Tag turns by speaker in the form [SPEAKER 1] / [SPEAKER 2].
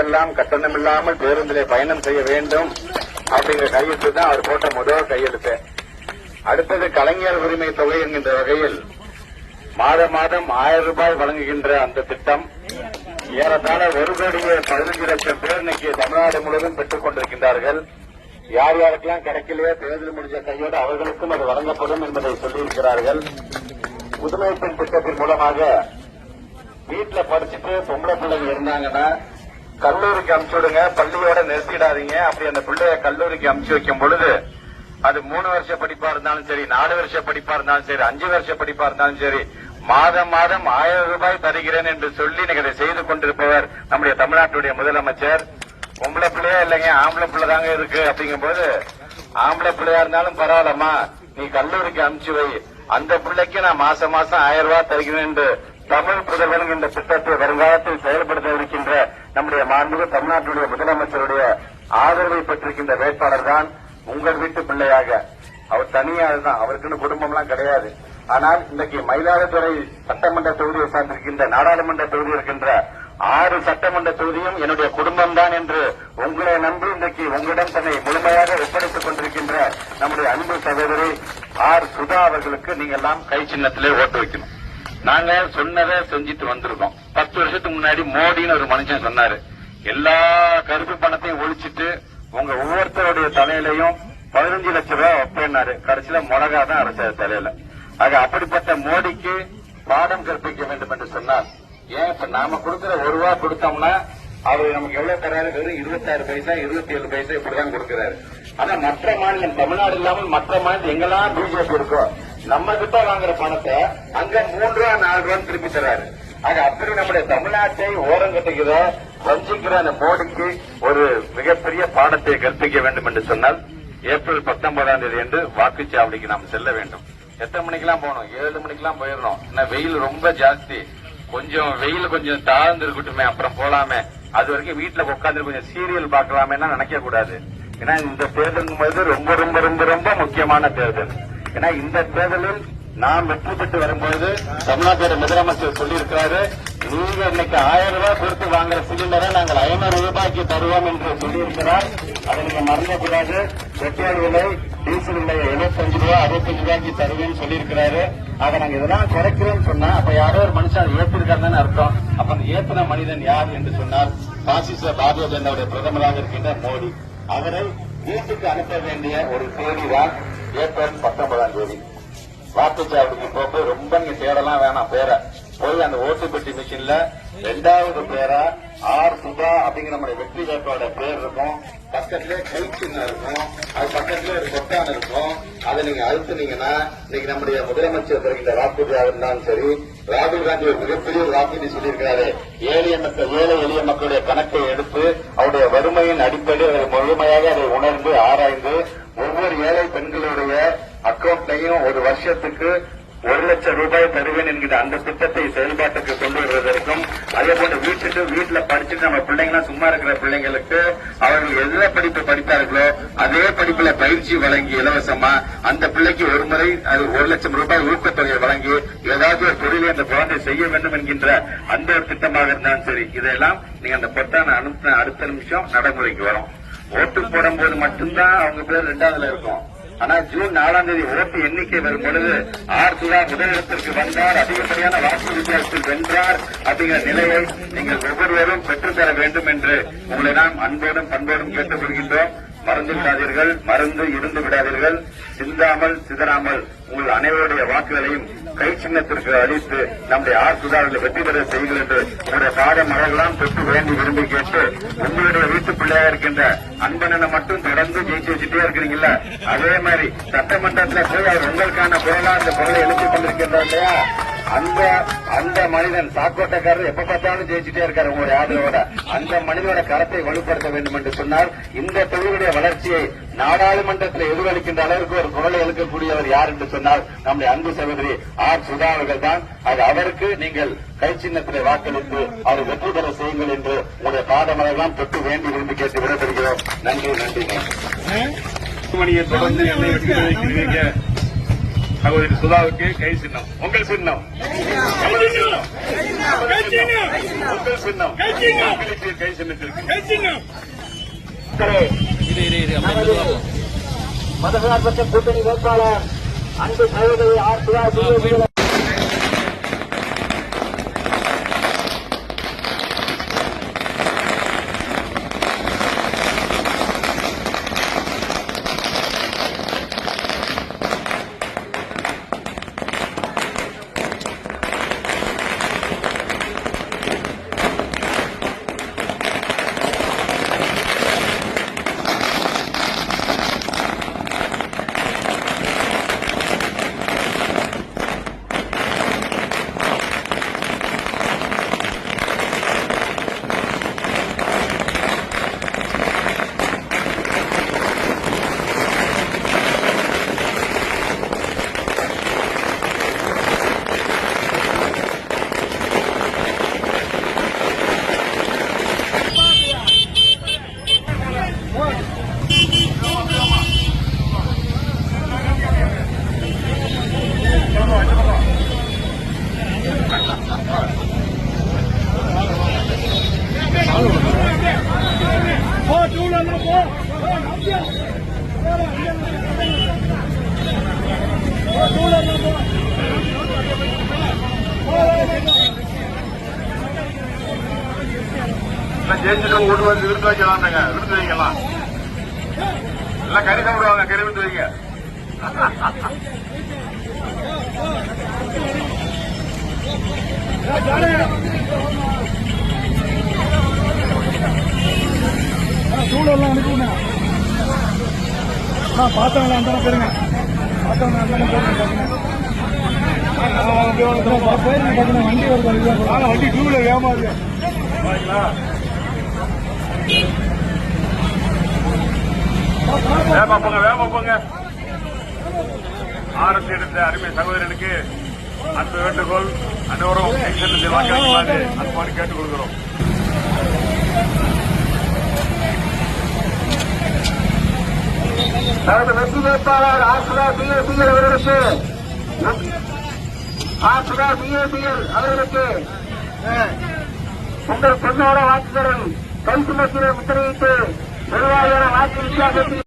[SPEAKER 1] பெண்கள்லாம் கட்டணமில்லாமல் பேருந்திலே பயணம் செய்ய வேண்டும் அப்படிங்கிற கையெழுத்து தான் அவர் போட்ட முதல் கையெழுத்து. அடுத்தது கலைஞர் உரிமை தொகை என்கின்ற வகையில் மாத மாதம் ஆயிரம் ரூபாய் வழங்குகின்ற அந்த திட்டம். ஏறத்தாழ ஒரு கோடியே பதினஞ்சு லட்சம் பேர் இன்னைக்கு தமிழ்நாடு முழுவதும் பெற்றுக் கொண்டிருக்கின்றார்கள். யார் யாருக்கெல்லாம் கிடைக்கலையோ தேர்தல் முடிஞ்ச கையோடு அவர்களுக்கும் அது வழங்கப்படும் என்பதை சொல்லியிருக்கிறார்கள். புதுமை பெண் திட்டத்தின் மூலமாக வீட்டுல படிச்சுட்டு பொம்பளை பிள்ளைங்க இருந்தாங்கன்னா கல்லூரிக்கு அமுச்சு விடுங்க. பள்ளியோட நிறுத்திடாதீங்க. அப்படி அந்த பிள்ளைய கல்லூரிக்கு அனுப்பிச்சு வைக்கும் பொழுது அது மூணு வருஷ படிப்பா இருந்தாலும் சரி நாலு வருஷ படிப்பா இருந்தாலும் சரி அஞ்சு வருஷ படிப்பா இருந்தாலும் சரி மாதம் மாதம் ஆயிரம் ரூபாய் தருகிறேன் என்று சொல்லி நீங்க அதை செய்து கொண்டிருப்பவர் நம்முடைய தமிழ்நாட்டுடைய முதலமைச்சர். பொம்பளை பிள்ளையா இல்லைங்க ஆம்பளை பிள்ளை தாங்க இருக்கு அப்படிங்கும்போது ஆம்பளை பிள்ளையா இருந்தாலும் பரவாயில்லம்மா நீ கல்லூரிக்கு அனுப்பிச்சு வை. அந்த பிள்ளைக்கு நான் மாசம் மாசம் ஆயிரம் ரூபாய் தருகிறேன் என்று தமிழ் புதல்வன் இந்த திட்டத்தை வருங்காலத்தில் செயல்படுத்த இருக்கின்ற நம்முடைய மாண்புக தமிழ்நாட்டுடைய முதலமைச்சருடைய ஆதரவை பெற்றிருக்கின்ற வேட்பாளர் தான் உங்கள் வீட்டு பிள்ளையாக. அவர் தனியா தான் அவருக்குன்னு குடும்பம்லாம் கிடையாது. ஆனால் இன்றைக்கு மயிலாடுதுறை சட்டமன்ற தொகுதியை சார்ந்திருக்கின்ற நாடாளுமன்ற தொகுதி இருக்கின்ற ஆறு சட்டமன்ற தொகுதியும் என்னுடைய குடும்பம் தான் என்று உங்களை நம்பி இன்றைக்கு உங்களிடம் தன்னை முழுமையாக ஒப்படைத்துக் கொண்டிருக்கின்ற நம்முடைய அன்பு சகோதரி ஆர் சுதா அவர்களுக்கு நீங்க எல்லாம் கை சின்னத்திலே ஓட்டு வைக்கணும். நாங்க சொன்னதை செஞ்சுட்டு வந்திருக்கோம். பத்து வருஷத்துக்கு முன்னாடி மோடின்னு ஒரு மனுஷன் சொன்னாரு. எல்லா கருப்பு பணத்தையும் ஒழிச்சிட்டு உங்க ஒவ்வொருத்தருடைய தலையிலையும் பதினஞ்சு லட்சம் ரூபாய் வைப்பேன்னாரு. கடைசியில மிளகா தான் அரசு தலையில. ஆக அப்படிப்பட்ட மோடிக்கு பாடம் கற்பிக்க வேண்டும் என்று சொன்னார். ஏன் இப்ப நாம கொடுக்கிற ஒரு ரூபா கொடுத்தோம்னா அவர் நமக்கு எவ்வளவு தராரு வெறும் இருபத்தாறு பைசா இருபத்தி ஏழு பைசா இப்படிதான் கொடுக்கிறாரு. ஆனா மற்ற மாநிலம் தமிழ்நாடு இல்லாமல் மற்ற மாநிலம் எங்கெல்லாம் பிஜேபி இருக்கோ நம்ம கிட்ட வாங்குற பணத்தை அங்க மூன்று ரூபா நாலு ரூபான்னு திருப்பி தராரு ஆக அப்படி நம்முடைய தமிழ்நாட்டை ஓரங்கட்டுகிற வஞ்சிக்கிற அந்த மோடிக்கு ஒரு மிகப்பெரிய பாடத்தை கற்பிக்க வேண்டும் என்று சொன்னால் ஏப்ரல் பத்தொன்பதாம் தேதி என்று வாக்குச்சாவடிக்கு நாம் செல்ல வேண்டும். எத்தனை மணிக்கெல்லாம் போகணும்? ஏழு மணிக்கெல்லாம் போயிடணும். ஏன்னா வெயில் ரொம்ப ஜாஸ்தி. கொஞ்சம் வெயில் கொஞ்சம் தாழ்ந்து இருக்கட்டுமே அப்புறம் போலாமே. அது வரைக்கும் வீட்டுல உட்காந்து கொஞ்சம் சீரியல் பார்க்கலாமேன்னா நினைக்க கூடாது ஏன்னா இந்த தேர்தல் ரொம்ப ரொம்ப ரொம்ப ரொம்ப முக்கியமான தேர்தல். ஏன்னா இந்த தேர்தலில் நாம் வெற்றி பெற்று வரும்போது தமிழ்நாட்டோட முதலமைச்சர் சொல்லியிருக்கிறாரு நீங்க இன்னைக்கு ஆயிரம் ரூபாய் கொடுத்து வாங்குற சிலிண்டரை நாங்கள் ஐநூறு ரூபாய்க்கு தருவோம் என்று சொல்லியிருக்கிறார். அதை நீங்க மறந்தக்கூடாது பெட்ரோல் விலை டீசல் விலை எழுபத்தஞ்சு ரூபாய் அறுபத்தஞ்சு ரூபாய்க்கு தருவேன்னு சொல்லியிருக்கிறாரு. அதை நாங்க இதெல்லாம் குறைக்கிறோம்னு சொன்னா அப்ப யாரோ ஒரு மனுஷன் ஏற்றிருக்காருன்னு அர்த்தம். அப்ப அந்த ஏற்றின மனிதன் யார் என்று சொன்னார் பாசிச பாரதிய ஜனதாவுடைய பிரதமராக இருக்கின்ற மோடி. அவரை வீட்டுக்கு அனுப்ப வேண்டிய ஒரு தேதி தான் ஏப்ரல் பத்தொன்பதாம் தேதி. வாக்குச்சாவடிக்கு போக ரொம்ப நீங்க தேடலாம் வேணாம் பேரை. போய் அந்த ஓட்டு பெட்டி மிஷின்ல ரெண்டாவது பேரா ஆர் சுதா அப்படிங்கிற நம்முடைய வெற்றி வேட்பாளோட பேர் இருக்கும். பக்கத்துல கை சின்ன இருக்கும். அது பக்கத்துல ஒரு கொட்டான் இருக்கும். அதை நீங்க அழுத்துனீங்கன்னா இன்னைக்கு நம்முடைய முதலமைச்சர் தருகின்ற வாக்குறுதியாக இருந்தாலும் சரி ராகுல் காந்தி ஒரு மிகப்பெரிய ஒரு வாக்குறுதி சொல்லியிருக்கிறாரு. ஏழை மக்கள் ஏழை எளிய மக்களுடைய கணக்கை எடுத்து அவருடைய வறுமையின் அடிப்படையில் அதை முழுமையாக அதை உணர்ந்து ஆராய்ந்து ஒவ்வொரு ஏழை பெண்களுடைய அக்கவுண்ட்லையும் ஒரு வருஷத்துக்கு ஒரு லட்சம் ரூபாய் தருவேன் என்கிற அந்த திட்டத்தை செயல்பாட்டுக்கு கொண்டு வருவதற்கும் அதே போல வீட்டுக்கு வீட்டுல படிச்சுட்டு நம்ம பிள்ளைங்களாம் சும்மா இருக்கிற பிள்ளைங்களுக்கு அவர்கள் எந்த படிப்பு படித்தார்களோ அதே படிப்புல பயிற்சி வழங்கி இலவசமா அந்த பிள்ளைக்கு ஒரு முறை அது ஒரு லட்சம் ரூபாய் ஊக்கத்தொகை வழங்கி ஏதாவது ஒரு தொழிலை அந்த குழந்தை செய்ய வேண்டும் என்கின்ற அந்த ஒரு திட்டமாக இருந்தாலும் சரி இதெல்லாம் நீங்க அந்த பொத்தான அனுப்பின அடுத்த நிமிஷம் நடைமுறைக்கு வரும். ஓட்டு போடும்போது மட்டும்தான் அவங்க பேர் ரெண்டாவதுல இருக்கும். ஆனா ஜூன் நாலாம் தேதி ஓட்டு எண்ணிக்கை வரும் பொழுது ஆர் சுதா முதலிடத்திற்கு வந்தார் அதிகப்படியான வாக்கு வித்தியாசத்தில் வென்றார் அப்படிங்கிற நிலையை நீங்கள் ஒவ்வொருவரும் பெற்றுத்தர வேண்டும் என்று உங்களை நாம் அன்போடும் பண்போடும் கேட்டுக்கொள்கின்றோம். மருந்து விடாதீர்கள் மருந்து இருந்து விடாதீர்கள். சிந்தாமல் சிதறாமல் உங்கள் அனைவருடைய வாக்குகளையும் கை சின்னத்திற்கு அளித்து நம்முடைய ஆர் சுதாவில் வெற்றி பெற செய்யுங்கள் என்று உங்களுடைய பாட மலர்களாம் வேண்டி விரும்பி கேட்டு உங்களுடைய வீட்டு இருக்கின்ற அன்பனனை மட்டும் தொடர்ந்து ஜெயிச்சு வச்சுட்டே இருக்கிறீங்கல்ல? அதே மாதிரி சட்டமன்றத்தில் போய் அவர் உங்களுக்கான குரலா அந்த குரலை எழுப்பிக் கொண்டிருக்கின்றார் இல்லையா? அந்த அந்த மனிதன் சாக்கோட்டக்காரர் எப்ப பார்த்தாலும் ஜெயிச்சுட்டே இருக்காரு உங்களுடைய ஆதரவோட. அந்த மனிதனோட கரத்தை வலுப்படுத்த வேண்டும் என்று சொன்னால் இந்த தொழிலுடைய வளர்ச்சியை நாடாளுமன்றத்தில் எதிரொலிக்கின்ற அளவிற்கு ஒரு குரலை எழுக்கக்கூடியவர் யார் என்று சொன்னால் நம்முடைய அன்பு சகோதரி ஆர் சுதா அவர்கள் தான் அது அவருக்கு நீங்கள் கை சின்னத்திலே வாக்களித்து அவர் வெற்றி பெற செய்யுங்கள் என்று உங்களுடைய பாதமரெல்லாம் தொட்டு வேண்டி விரும்பி கேட்டு விடைபெறுகிறோம். நன்றி நன்றி
[SPEAKER 2] மணியை தொடர்ந்து என்னை வெற்றி பெற வைக்கிறீங்க சகோதரி சுதாவுக்கு கை சின்னம். உங்கள் சின்னம். நமது
[SPEAKER 1] உங்கள் சின்னம். வாக்களிப்பீர் கை சின்னத்திற்கு.
[SPEAKER 3] மதசார்பற்ற கூட்டணி வேட்பாளர் அன்பு சகோதரி ஆர். சுதா
[SPEAKER 1] ஜெயிச்சுட்டு ஓட்டு வந்து விருது வைக்கலாம்னுங்க விருது வைக்கலாம் எல்லாம் கறி சாப்பிடுவாங்க. கறி விருது வைங்க.
[SPEAKER 4] சூழல்லாம் அனுப்புங்க பார்த்தவங்களா இருந்தாலும் போயிருங்க பார்த்தவங்களா இருந்தாலும் போயிருங்க வண்டி வருது வண்டி டூ வீலர் ஏமாறு
[SPEAKER 1] வேகமா போங்க வேகமா போங்க. ஆரத்தி எடுத்த அருமை சகோதரனுக்கு அன்பு வேண்டுகோள் அனைவரும் வாக்களிக்குமாறு அன்பாடு கேட்டுக் கொள்கிறோம்.
[SPEAKER 3] தனது வெற்றி வேட்பாளர் ஆசுரா சிஎபிஎல் அவர்களுக்கு அவர்களுக்கு உங்கள் பெண்ணோட வாக்குகளும் கை சுமத்திலே முத்திரையிட்டு நிர்வாகியான வாக்கு வித்தியாசத்தில்